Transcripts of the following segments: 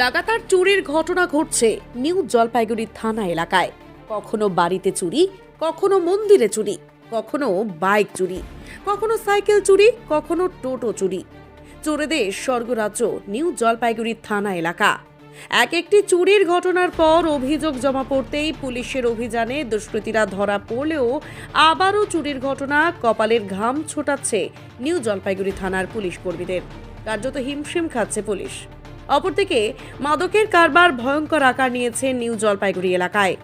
লাগাতার চুরির ঘটনা ঘটছে নিউ জলপাইগুড়ি থানা এলাকায়। কখনো বাড়িতে চুরি, কখনো মন্দিরে চুরি, কখনো বাইক চুরি, কখনো সাইকেল চুরি, কখনো টোটো চুরি। চোরেদের স্বর্গরাজ্য নিউ জলপাইগুড়ি থানা এলাকা। এক একটি চুরির ঘটনার পর অভিযোগ জমা পড়তেই পুলিশের অভিযানে দুষ্কৃতীরা ধরা পড়লেও আবারও চুরির ঘটনা কপালের ঘাম ছোটাচ্ছে নিউ জলপাইগুড়ি থানার পুলিশ কর্মীদের। কার্যত হিমশিম খাচ্ছে পুলিশ। অপরদিকে মাদকের কারবার ভয়ঙ্কর আকার নিয়েছে নিউ জলপাইগুড়ি এলাকায়।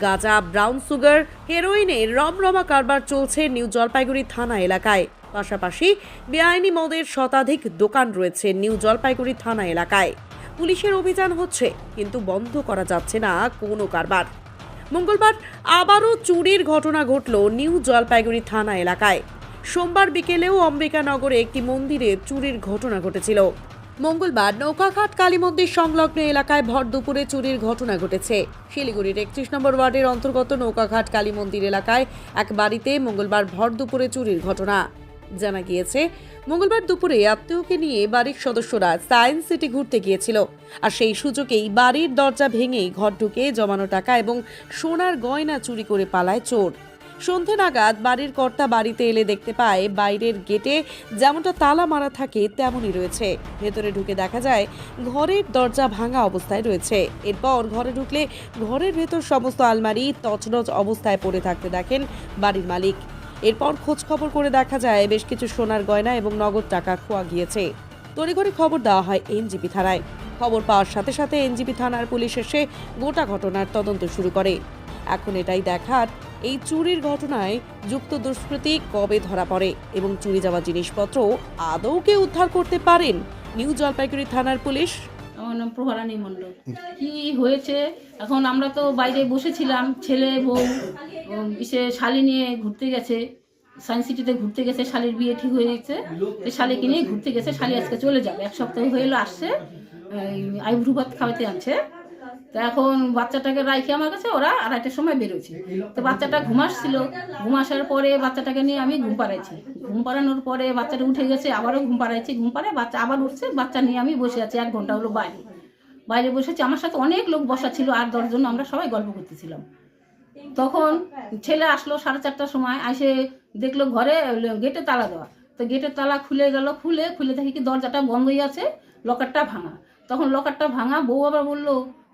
গাঁজা, ব্রাউন সুগার হেরোইনের রমরমা কারবার চলছে নিউ জলপাইগুড়ি থানা এলাকায়। পাশাপাশি বেআইনি মদের শতাধিক দোকান রয়েছে নিউ জলপাইগুড়ি থানা এলাকায়। পুলিশের অভিযান হচ্ছে, কিন্তু বন্ধ করা যাচ্ছে না কোনো কারবার। মঙ্গলবার আবারও চুরির ঘটনা ঘটল নিউ জলপাইগুড়ি থানা এলাকায়। সোমবার বিকেলেও অম্বিকানগরে একটি মন্দিরে চুরির ঘটনা ঘটেছিল। মঙ্গলবার নৌকাঘাট কালী মন্দির সংলগ্ন এলাকায় ভর দুপুরে চুরির ঘটনা ঘটেছে। শিলিগুড়ির একত্রিশ নম্বর ওয়ার্ডের অন্তর্গত নৌকাঘাট কালী মন্দির এলাকায় এক বাড়িতে মঙ্গলবার ভর দুপুরে চুরির ঘটনা। জানা গিয়েছে, মঙ্গলবার দুপুরে আত্মীয়কে নিয়ে বাড়ির সদস্যরা সায়েন্স সিটি ঘুরতে গিয়েছিল। আর সেই সুযোগেই বাড়ির দরজা ভেঙে ঘর ঢুকে জমানো টাকা এবং সোনার গয়না চুরি করে পালায় চোর। সন্ধে নাগাদ বাড়ির কর্তা বাড়িতে এলে দেখতে পায়, বাইরের গেটে যেমনটা তালা মারা থাকে তেমনই রয়েছে। ভেতরে ঢুকে দেখা যায়, ঘরের দরজা ভাঙা অবস্থায় রয়েছে। এরপর ঘরে ঢুকলে ঘরের ভেতর সমস্ত আলমারি তছনছ অবস্থায় পড়ে থাকতে দেখেন বাড়ির মালিক। এরপর খোঁজ খবর করে দেখা যায় বেশ কিছু সোনার গয়না এবং নগদ টাকা খোয়া গিয়েছে। তড়িঘড়ি খবর দেওয়া হয় এনজিপি থানায়। খবর পাওয়ার সাথে সাথে এনজিপি থানার পুলিশ এসে গোটা ঘটনার তদন্ত শুরু করে। এখন এটাই দেখার, এই চুরির ঘটনায় যুক্ত দুষ্কৃতী কবে ধরা পড়ে এবং চুরি যাওয়া জিনিসপত্র আদৌ কে উদ্ধার করতে পারেন? নিউ জলপাইগুড়ি থানার পুলিশ আমার নাম মণ্ডল। কি হয়েছে? এখন আমরা তো বাইরে বসেছিলাম, ছেলে, বউ সে শালি নিয়ে ঘুরতে গেছে। সায়েন্স সিটিতে ঘুরতে গেছে, শালির বিয়ে ঠিক হয়ে গেছে। তো শালিকে নিয়ে ঘুরতে গেছে, শালি আজকে চলে যাবে। এক সপ্তাহ হয়ে এলো, আসছে আইব্রু ভাত খাওয়াতে আনছে। তো এখন বাচ্চাটাকে রাইখে আমার কাছে ওরা আড়াইটার সময় বেরোচ্ছে তো বাচ্চাটা ঘুমাসছিল ঘুমাসার পরে বাচ্চাটাকে নিয়ে আমি ঘুম পাড়াইছি। ঘুম পাড়ানোর পরে বাচ্চাটা উঠে গেছে আবারও ঘুম পাড়াইছি ঘুম পাড়ে বাচ্চা আবার উঠছে বাচ্চা নিয়ে আমি বসে আছি এক ঘণ্টা হলো বাইরে। বাইরে বসেছি আমার সাথে অনেক লোক বসা ছিল আর দশজন আমরা সবাই গল্প করতেছিলাম। তখন ছেলে আসলো সাড়ে চারটার সময় এসে দেখল ঘরে গেটে তালা দেওয়া। তো গেটের তালা খুলে গেল খুলে খুলে দেখি কি দরজাটা বন্ধই আছে লকারটা ভাঙা। তখন লকারটা ভাঙা বউ আবার বলল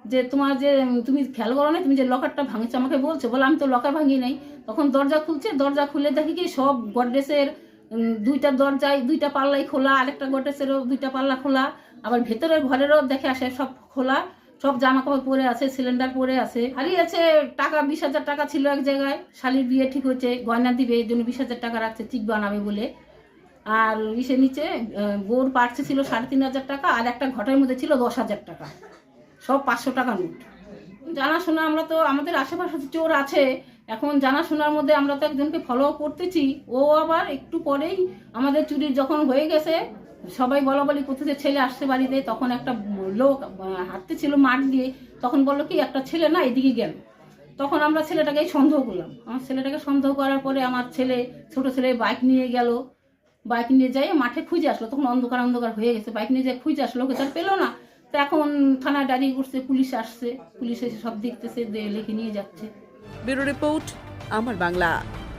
যে তোমার যে তুমি খেয়াল করো না তুমি যে লকারটা ভাঙেছো আমাকে বলছো বলে আমি তো লকার ভাঙি নাই। তখন দরজা খুলছে দরজা খুলে দেখি কি সব গডরেজের উম, দুইটা দরজায় দুইটা পাল্লাই খোলা আরেকটা গডরেজেরও দুইটা পাল্লা খোলা। আবার ভেতরের ঘরেরও দেখে আসে সব খোলা সব জামা কাপড় পরে আছে সিলিন্ডার পরে আছে। হারিয়েছে টাকা বিশ হাজার টাকা ছিল এক জায়গায় শালির বিয়ে ঠিক হচ্ছে গয়না দিবে এই জন্য বিশ হাজার টাকা রাখছে ঠিক বানাবে বলে। আর ইসে নিচে বোর পার্সে ছিল সাড়ে তিন হাজার টাকা আর একটা ঘটের মধ্যে ছিল দশ হাজার টাকা। সব পাঁচশো টাকা নোট। জানাশোনা আমরা তো আমাদের আশেপাশে চোর আছে। এখন জানাশোনার মধ্যে আমরা তো একজনকে ফলো করতেছি। ও আবার একটু পরেই আমাদের চুরি যখন হয়ে গেছে সবাই বলা বলি করতেছে ছেলে আসছে বাড়িতে। তখন একটা লোক আহ, হাঁটতেছিল মাঠ দিয়ে। তখন বলল কি একটা ছেলে না এদিকে গেল। তখন আমরা ছেলেটাকেই সন্দেহ করলাম। আমার ছেলেটাকে সন্দেহ করার পরে আমার ছেলে ছোট ছেলে বাইক নিয়ে গেল। বাইক নিয়ে যাই মাঠে খুঁজে আসলো। তখন অন্ধকার অন্ধকার হয়ে গেছে। বাইক নিয়ে যাই খুঁজে আসলো। ওকে তার পেল না। তো এখন থানায় দাঁড়িয়ে করছে পুলিশ আসছে পুলিশ এসে সব দেখতেছে দিয়ে লিখে নিয়ে যাচ্ছে ব্যুরো রিপোর্ট আমার Bangla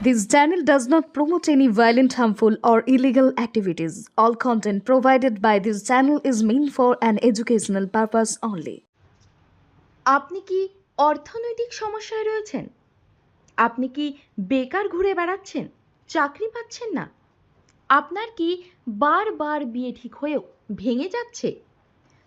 This channel does not promote any violent, harmful, or illegal activities. All content provided by this channel is meant for an educational purpose only. আপনি কি অর্থনৈতিক সমস্যায় রয়েছেন আপনি কি বেকার ঘুরে বেড়াচ্ছেন চাকরি পাচ্ছেন না আপনার কি বারবার বিয়ে ঠিক হয়েও ভেঙে যাচ্ছে